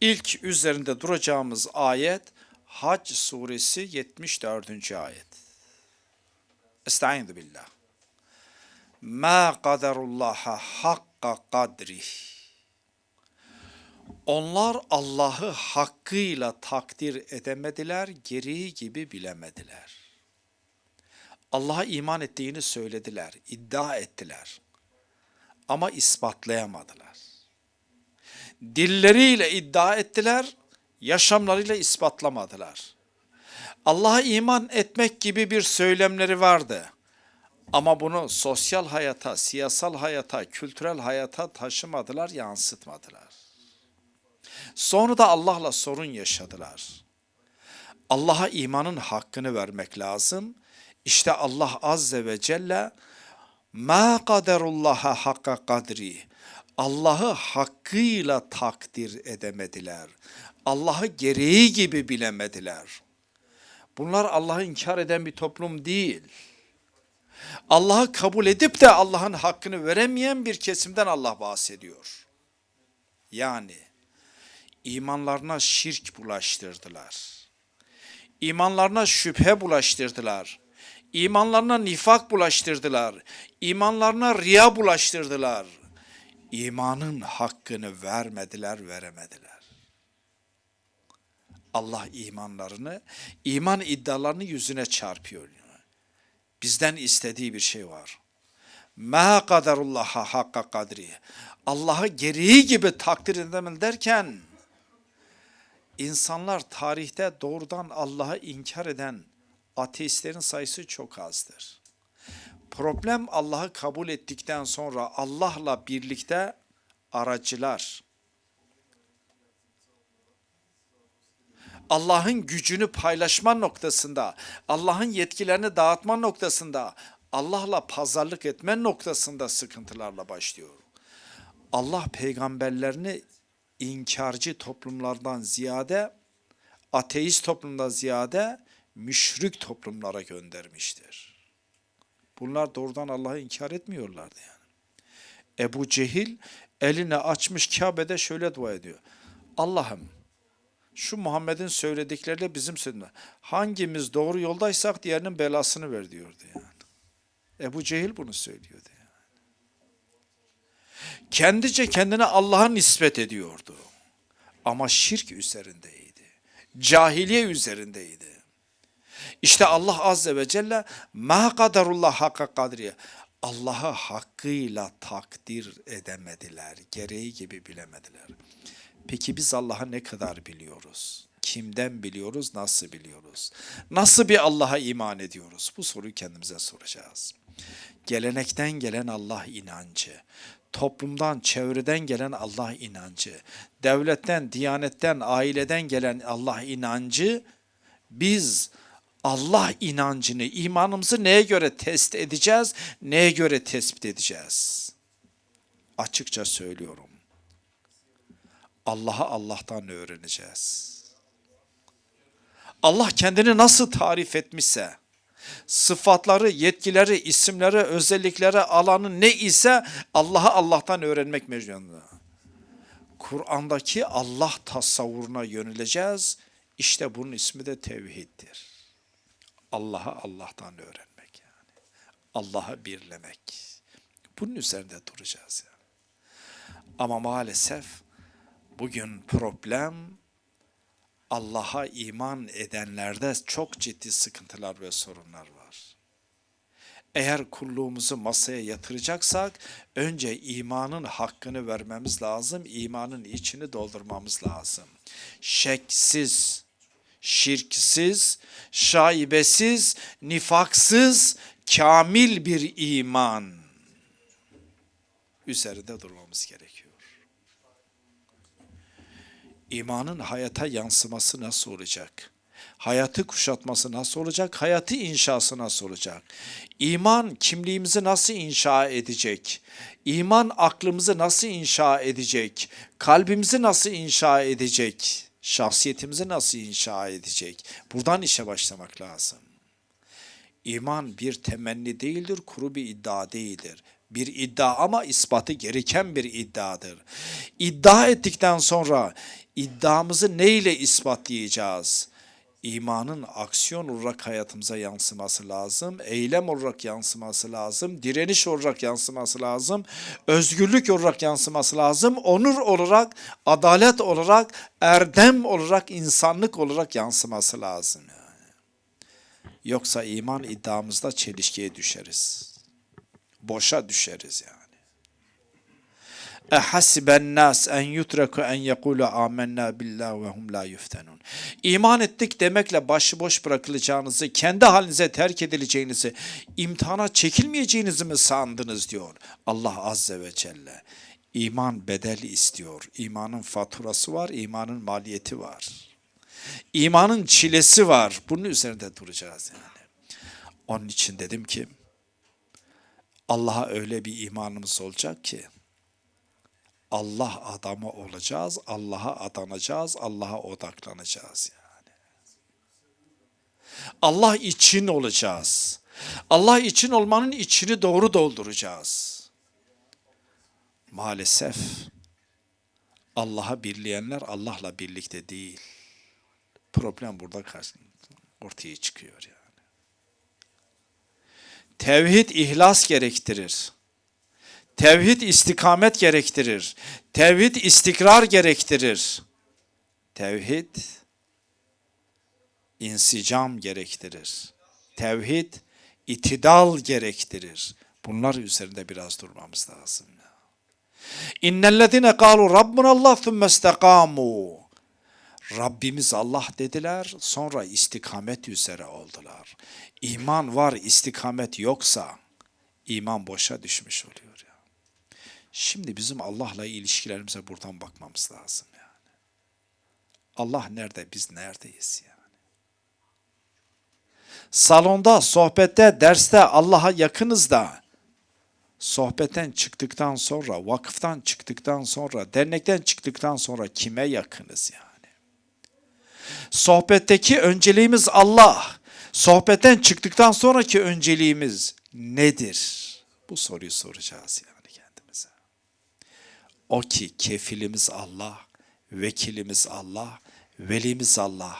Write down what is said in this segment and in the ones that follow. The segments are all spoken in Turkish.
İlk üzerinde duracağımız ayet Hac suresi 74. ayet. Estaizu billah. Ma kaderullaha hakka kadrih. Onlar Allah'ı hakkıyla takdir edemediler, gereği gibi bilemediler. Allah'a iman ettiğini söylediler, iddia ettiler. Ama ispatlayamadılar. Dilleriyle iddia ettiler, yaşamlarıyla ispatlamadılar. Allah'a iman etmek gibi bir söylemleri vardı. Ama bunu sosyal hayata, siyasal hayata, kültürel hayata taşımadılar, yansıtmadılar. Sonra da Allah'la sorun yaşadılar. Allah'a imanın hakkını vermek lazım. İşte Allah azze ve celle ma kaderullaha hakka kadri. Allah'ı hakkıyla takdir edemediler. Allah'ı gereği gibi bilemediler. Bunlar Allah'ı inkar eden bir toplum değil. Allah'ı kabul edip de Allah'ın hakkını veremeyen bir kesimden Allah bahsediyor. Yani imanlarına şirk bulaştırdılar. İmanlarına şüphe bulaştırdılar. İmanlarına nifak bulaştırdılar. İmanlarına riya bulaştırdılar. İmanın hakkını vermediler, veremediler. Allah imanlarını, iman iddialarını yüzüne çarpıyor. Bizden istediği bir şey var. Ma kaderullaha hakka kadri. Allah'ı gereği gibi takdir edemem derken insanlar tarihte doğrudan Allah'ı inkar eden ateistlerin sayısı çok azdır. Problem Allah'ı kabul ettikten sonra Allah'la birlikte aracılar, Allah'ın gücünü paylaşma noktasında, Allah'ın yetkilerini dağıtma noktasında, Allah'la pazarlık etme noktasında sıkıntılarla başlıyor. Allah peygamberlerini inkarcı toplumlardan ziyade, ateist toplumdan ziyade müşrik toplumlara göndermiştir. Bunlar doğrudan Allah'ı inkar etmiyorlardı yani. Ebu Cehil elini açmış Kabe'de şöyle dua ediyor. Allah'ım şu Muhammed'in söyledikleriyle bizim söylediğimiz. Hangimiz doğru yoldaysak diğerinin belasını ver diyordu yani. Ebu Cehil bunu söylüyordu yani. Kendice kendine Allah'a nispet ediyordu. Ama şirk üzerindeydi. Cahiliye üzerindeydi. İşte Allah Azze ve Celle ma kadarullah hakka kadriye. Allah'ı hakkıyla takdir edemediler. Gereği gibi bilemediler. Peki biz Allah'ı ne kadar biliyoruz? Kimden biliyoruz, nasıl biliyoruz? Nasıl bir Allah'a iman ediyoruz? Bu soruyu kendimize soracağız. Gelenekten gelen Allah inancı, toplumdan, çevreden gelen Allah inancı, devletten, diyanetten, aileden gelen Allah inancı biz Allah inancını, imanımızı neye göre test edeceğiz, neye göre tespit edeceğiz? Açıkça söylüyorum. Allah'ı Allah'tan öğreneceğiz. Allah kendini nasıl tarif etmişse, sıfatları, yetkileri, isimleri, özellikleri, alanı ne ise Allah'ı Allah'tan öğrenmek mecburunda. Kur'an'daki Allah tasavvuruna yöneleceğiz. İşte bunun ismi de tevhiddir. Allah'ı Allah'tan öğrenmek yani. Allah'ı birlemek. Bunun üzerinde duracağız yani. Ama maalesef bugün problem Allah'a iman edenlerde çok ciddi sıkıntılar ve sorunlar var. Eğer kulluğumuzu masaya yatıracaksak önce imanın hakkını vermemiz lazım, imanın içini doldurmamız lazım. Şeksiz, şirksiz, şaibesiz, nifaksız, kamil bir iman üzerinde durmamız gerekiyor. İmanın hayata yansıması nasıl olacak? Hayatı kuşatması nasıl olacak? Hayatı inşası nasıl olacak? İman kimliğimizi nasıl inşa edecek? İman aklımızı nasıl inşa edecek? Kalbimizi nasıl inşa edecek? Şahsiyetimizi nasıl inşa edecek? Buradan işe başlamak lazım. İman bir temenni değildir, kuru bir iddia değildir. Bir iddia ama ispatı gereken bir iddiadır. İddia ettikten sonra iddiamızı neyle ispatlayacağız? İmanın aksiyon olarak hayatımıza yansıması lazım, eylem olarak yansıması lazım, direniş olarak yansıması lazım, özgürlük olarak yansıması lazım, onur olarak, adalet olarak, erdem olarak, insanlık olarak yansıması lazım. Yani. Yoksa iman iddiamızda çelişkiye düşeriz. Boşa düşeriz yani. Ehasiben nas en yutreku en yekulu amennâ billah ve hum la. İman ettik demekle başıboş bırakılacağınızı, kendi halinize terk edileceğinizi, imtihana çekilmeyeceğinizi mi sandınız diyor Allah Azze ve Celle. İman bedel istiyor. İmanın faturası var, imanın maliyeti var. İmanın çilesi var. Bunun üzerinde duracağız yani. Onun için dedim ki Allah'a öyle bir imanımız olacak ki Allah adamı olacağız, Allah'a adanacağız, Allah'a odaklanacağız yani. Allah için olacağız. Allah için olmanın içini doğru dolduracağız. Maalesef Allah'a birleyenler Allah'la birlikte değil. Problem burada ortaya çıkıyor yani. Tevhid ihlas gerektirir. Tevhid istikamet gerektirir. Tevhid istikrar gerektirir. Tevhid insicam gerektirir. Tevhid itidal gerektirir. Bunlar üzerinde biraz durmamız lazım. İnnellezine kalu Rabbunallah thumme istekamu. Rabbimiz Allah dediler, sonra istikamet üzere oldular. İman var, istikamet yoksa iman boşa düşmüş oluyor. Şimdi bizim Allah'la ilişkilerimize buradan bakmamız lazım yani. Allah nerede, biz neredeyiz yani? Salonda, sohbette, derste Allah'a yakınız da sohbetten çıktıktan sonra, vakıftan çıktıktan sonra, dernekten çıktıktan sonra kime yakınız yani? Sohbetteki önceliğimiz Allah. Sohbetten çıktıktan sonraki önceliğimiz nedir? Bu soruyu soracağız yani. O ki kefilimiz Allah, vekilimiz Allah, velimiz Allah.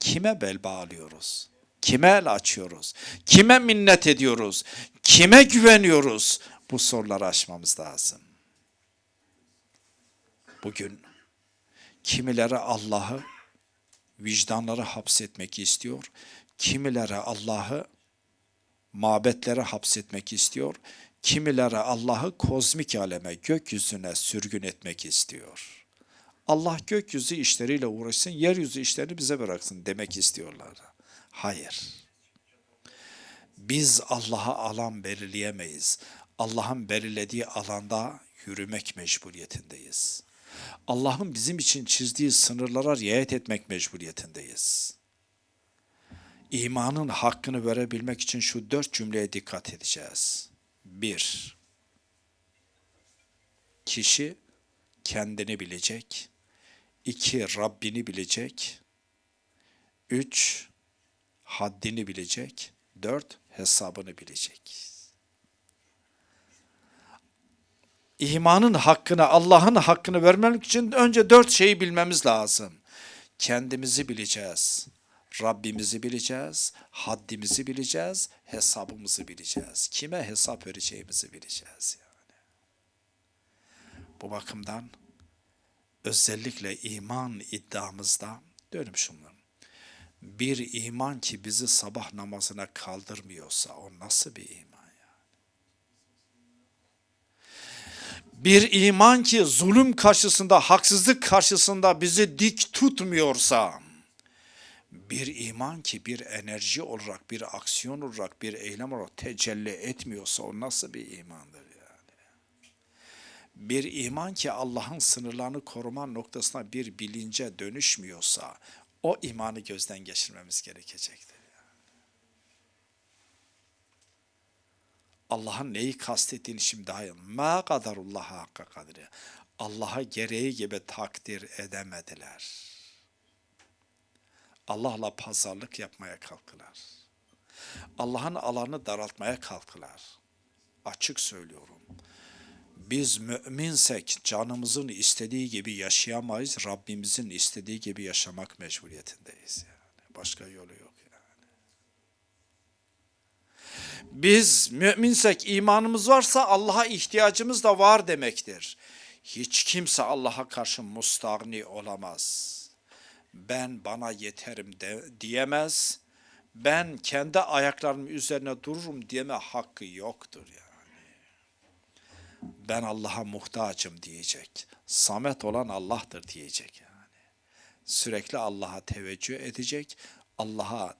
Kime bel bağlıyoruz? Kime el açıyoruz? Kime minnet ediyoruz? Kime güveniyoruz? Bu soruları aşmamız lazım. Bugün kimileri Allah'ı vicdanları hapsetmek istiyor. Kimileri Allah'ı mabetlere hapsetmek istiyor. Kimileri Allah'ı kozmik aleme, gökyüzüne sürgün etmek istiyor. Allah gökyüzü işleriyle uğraşsın, yeryüzü işlerini bize bıraksın demek istiyorlar. Hayır. Biz Allah'a alan belirleyemeyiz. Allah'ın belirlediği alanda yürümek mecburiyetindeyiz. Allah'ın bizim için çizdiği sınırlara riayet etmek mecburiyetindeyiz. İmanın hakkını verebilmek için şu dört cümleye dikkat edeceğiz. Bir, kişi kendini bilecek. İki, Rabbini bilecek. Üç, haddini bilecek. Dört, hesabını bilecek. İmanın hakkını, Allah'ın hakkını vermek için önce dört şeyi bilmemiz lazım. Kendimizi bileceğiz. Rabbimizi bileceğiz, haddimizi bileceğiz, hesabımızı bileceğiz. Kime hesap vereceğimizi bileceğiz yani. Bu bakımdan özellikle iman iddiamızda diyorum şunları. Bir iman ki bizi sabah namazına kaldırmıyorsa o nasıl bir iman ya? Bir iman ki zulüm karşısında, haksızlık karşısında bizi dik tutmuyorsa, bir iman ki bir enerji olarak, bir aksiyon olarak, bir eylem olarak tecelli etmiyorsa o nasıl bir imandır yani? Bir iman ki Allah'ın sınırlarını koruma noktasına bir bilince dönüşmüyorsa o imanı gözden geçirmemiz gerekecektir. yani. Allah'ın neyi kastettiğini şimdi daha iyi. Ma kadarullah hakka kadri. Allah'a gereği gibi takdir edemediler. Allah'la pazarlık yapmaya kalktılar. Allah'ın alanını daraltmaya kalktılar. açık söylüyorum. Biz müminsek canımızın istediği gibi yaşayamayız. Rabbimizin istediği gibi yaşamak mecburiyetindeyiz yani. Başka yolu yok yani. Biz müminsek imanımız varsa Allah'a ihtiyacımız da var demektir. Hiç kimse Allah'a karşı mustagni olamaz. Ben bana yeterim de, diyemez. Ben kendi ayaklarımın üzerine dururum diyeme hakkı yoktur yani ben Allah'a muhtacım diyecek. Samet olan Allah'tır diyecek yani. Sürekli Allah'a teveccüh edecek. Allah'a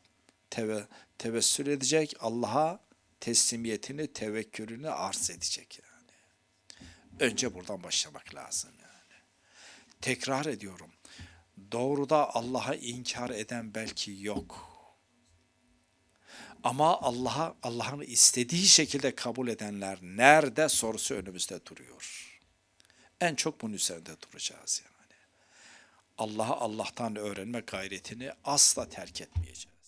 teve, tevessül edecek. Allah'a teslimiyetini, tevekkülünü arz edecek yani. Önce buradan başlamak lazım yani. Tekrar ediyorum. Doğruda Allah'a inkar eden belki yok. Ama Allah'a Allah'ın istediği şekilde kabul edenler nerede sorusu önümüzde duruyor. En çok bunun üzerinde duracağız yani. Allah'ı Allah'tan öğrenme gayretini asla terk etmeyeceğiz.